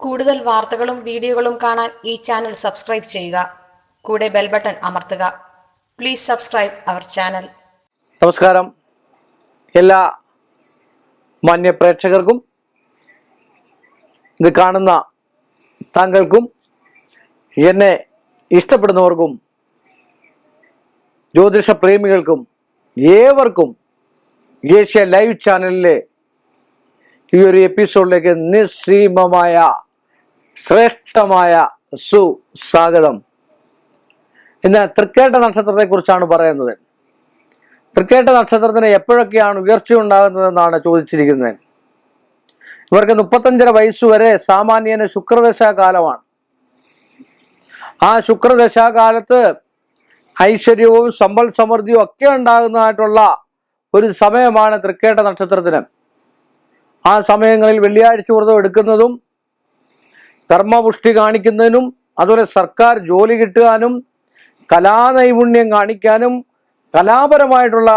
കൂടുതൽ വാർത്തകളും വീഡിയോകളും കാണാൻ ഈ ചാനൽ സബ്സ്ക്രൈബ് ചെയ്യുക. കൂടെ ബെൽ ബട്ടൺ അമർത്തുക. Please subscribe our channel. നമസ്കാരം. എല്ലാ മാന്യ പ്രേക്ഷകർക്കും ഇത് കാണുന്ന താങ്കൾക്കും എന്നെ ഇഷ്ടപ്പെടുന്നവർക്കും ജ്യോതിഷ പ്രേമികൾക്കും ഏവർക്കും ഏഷ്യ ലൈവ് ചാനലിലെ ഈ ഒരു എപ്പിസോഡിലേക്ക് നിസ്സീമമായ ശ്രേഷ്ഠമായ സുസ്വാഗതം. ഇന്ന് തൃക്കേട്ട നക്ഷത്രത്തെക്കുറിച്ചാണ് പറയുന്നത്. തൃക്കേട്ട നക്ഷത്രത്തിന് എപ്പോഴൊക്കെയാണ് ഉയർച്ച ഉണ്ടാകുന്നതെന്നാണ് ചോദിച്ചിരിക്കുന്നത്. ഇവർക്ക് മുപ്പത്തഞ്ചര വയസ്സുവരെ സാമാന്യന് ശുക്രദശാകാലമാണ്. ആ ശുക്രദശാകാലത്ത് ഐശ്വര്യവും സമ്പൽ സമൃദ്ധിയും ഒക്കെ ഉണ്ടാകുന്നതായിട്ടുള്ള ഒരു സമയമാണ് തൃക്കേട്ട നക്ഷത്രത്തിന്. ആ സമയങ്ങളിൽ വെള്ളിയാഴ്ച വ്രതം എടുക്കുന്നതും കർമ്മപുഷ്ടി കാണിക്കുന്നതിനും അതുപോലെ സർക്കാർ ജോലി കിട്ടാനും കലാനൈപുണ്യം കാണിക്കാനും കലാപരമായിട്ടുള്ള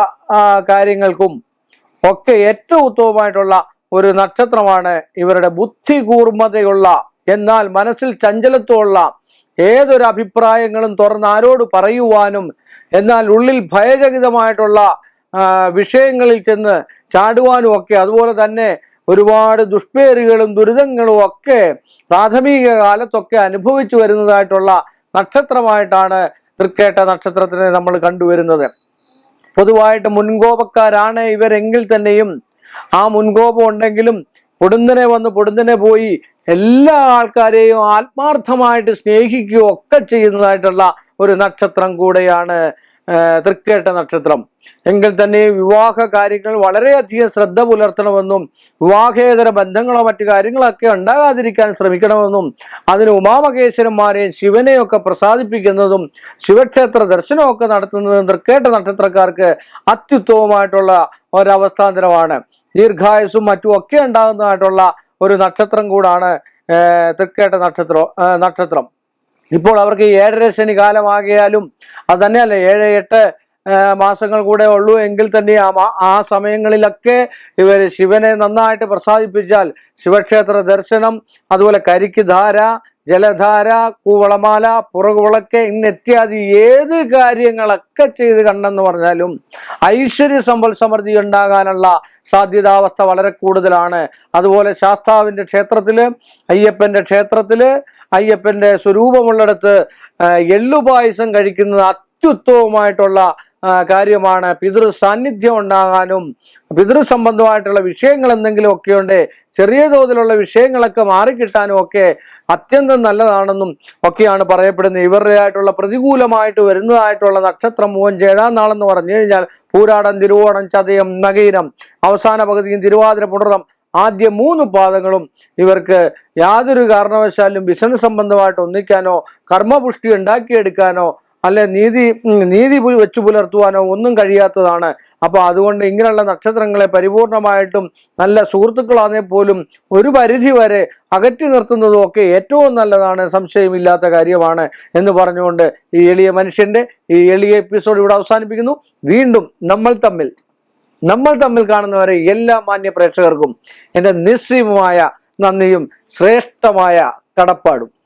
കാര്യങ്ങൾക്കും ഒക്കെ ഏറ്റവും ഉത്തമമായിട്ടുള്ള ഒരു നക്ഷത്രമാണ് ഇവരുടെ ബുദ്ധി കൂർമ്മതയുള്ള എന്നാൽ മനസ്സിൽ ചഞ്ചലത്വമുള്ള ഏതൊരു അഭിപ്രായങ്ങളും തുറന്ന് ആരോട് പറയുവാനും എന്നാൽ ഉള്ളിൽ ഭയചകിതമായിട്ടുള്ള വിഷയങ്ങളിൽ ചെന്ന് ചാടുവാനും ഒക്കെ അതുപോലെ തന്നെ ഒരുപാട് ദുഷ്പേരുകളും ദുരിതങ്ങളും ഒക്കെ പ്രാഥമിക കാലത്തൊക്കെ അനുഭവിച്ചു വരുന്നതായിട്ടുള്ള നക്ഷത്രമായിട്ടാണ് തൃക്കേട്ട നക്ഷത്രത്തിനെ നമ്മൾ കണ്ടുവരുന്നത്. പൊതുവായിട്ട് മുൻകോപക്കാരാണ് ഇവരെങ്കിൽ തന്നെയും. ആ മുൻകോപം ഉണ്ടെങ്കിലും പൊടുന്നനെ വന്ന് പൊടുന്നനെ പോയി എല്ലാ ആൾക്കാരെയും ആത്മാർത്ഥമായിട്ട് സ്നേഹിക്കുകയോ ഒക്കെ ചെയ്യുന്നതായിട്ടുള്ള ഒരു നക്ഷത്രം കൂടെയാണ് തൃക്കേട്ട നക്ഷത്രം. എങ്കിൽ തന്നെ വിവാഹ കാര്യങ്ങൾ വളരെയധികം ശ്രദ്ധ പുലർത്തണമെന്നും വിവാഹേതര ബന്ധങ്ങളോ മറ്റു കാര്യങ്ങളൊക്കെ ഉണ്ടാകാതിരിക്കാൻ ശ്രമിക്കണമെന്നും അതിന് ഉമാമകേശ്വരന്മാരെയും ശിവനെയൊക്കെ പ്രസാദിപ്പിക്കുന്നതും ശിവക്ഷേത്ര ദർശനമൊക്കെ നടത്തുന്നതും തൃക്കേട്ട നക്ഷത്രക്കാർക്ക് അത്യുത്തമമായിട്ടുള്ള ഒരവസ്ഥാന്തരമാണ്. ദീർഘായുസും മറ്റും ഒക്കെ ഉണ്ടാകുന്നതായിട്ടുള്ള ഒരു നക്ഷത്രം കൂടാണ് തൃക്കേട്ട നക്ഷത്രം നക്ഷത്രം. ഇപ്പോൾ അവർക്ക് ഏഴര ശനി കാലമാകിയാലും അത് തന്നെയല്ല ഏഴ് എട്ട് മാസങ്ങൾ കൂടെ ഉള്ളൂ എങ്കിൽ തന്നെ ആ സമയങ്ങളിലൊക്കെ ഇവർ ശിവനെ നന്നായിട്ട് പ്രസാദിപ്പിച്ചാൽ ശിവക്ഷേത്ര ദർശനം അതുപോലെ കരിക്ക് ധാര ജലധാര കൂവളമാല പുറകുവിളക്ക് ഇന്നിത്യാദി ഏത് കാര്യങ്ങളൊക്കെ ചെയ്ത് കണ്ടെന്ന് പറഞ്ഞാലും ഐശ്വര്യ സമ്പൽ സമൃദ്ധി ഉണ്ടാകാനുള്ള സാധ്യതാവസ്ഥ വളരെ കൂടുതലാണ്. അതുപോലെ ശാസ്താവിന്റെ ക്ഷേത്രത്തിൽ അയ്യപ്പന്റെ ക്ഷേത്രത്തിൽ അയ്യപ്പന്റെ സ്വരൂപമുള്ളിടത്ത് എള്ളുപായസം കഴിക്കുന്നത് അത്യുത്തമമായിട്ടുള്ള കാര്യമാണ്. പിതൃ സാന്നിധ്യം ഉണ്ടാകാനും പിതൃ സംബന്ധമായിട്ടുള്ള വിഷയങ്ങൾ എന്തെങ്കിലും ഒക്കെ ഉണ്ട് ചെറിയ തോതിലുള്ള വിഷയങ്ങളൊക്കെ മാറിക്കിട്ടാനും ഒക്കെ അത്യന്തം നല്ലതാണെന്നും ഒക്കെയാണ് പറയപ്പെടുന്നത്. ഇവരുടെ ആയിട്ടുള്ള പ്രതികൂലമായിട്ട് വരുന്നതായിട്ടുള്ള നക്ഷത്രം മൂവൻ ഏഴാം നാളെന്ന് പറഞ്ഞു കഴിഞ്ഞാൽ പൂരാടം തിരുവോണം ചതയം നഗീരം അവസാന പകുതിയും തിരുവാതിര പുണർണം ആദ്യ മൂന്ന് പാദങ്ങളും ഇവർക്ക് യാതൊരു കാരണവശാലും ബിസിനസ് സംബന്ധമായിട്ട് ഒന്നിക്കാനോ കർമ്മപുഷ്ടി ഉണ്ടാക്കിയെടുക്കാനോ അല്ലെ നീതി നീതി വെച്ചു പുലർത്തുവാനോ ഒന്നും കഴിയാത്തതാണ്. അപ്പോൾ അതുകൊണ്ട് ഇങ്ങനെയുള്ള നക്ഷത്രങ്ങളെ പരിപൂർണമായിട്ടും നല്ല സുഹൃത്തുക്കളാണെ പോലും ഒരു പരിധി വരെ അകറ്റി നിർത്തുന്നതും ഒക്കെ ഏറ്റവും നല്ലതാണ് സംശയമില്ലാത്ത കാര്യമാണ് എന്ന് പറഞ്ഞുകൊണ്ട് ഈ എളിയ മനുഷ്യന്റെ ഈ എളിയ എപ്പിസോഡ് ഇവിടെ അവസാനിപ്പിക്കുന്നു. വീണ്ടും നമ്മൾ തമ്മിൽ നമ്മൾ തമ്മിൽ കാണുന്നവരെ എല്ലാ മാന്യ പ്രേക്ഷകർക്കും എന്റെ നിസ്സീമമായ നന്ദിയും ശ്രേഷ്ഠമായ കടപ്പാടും.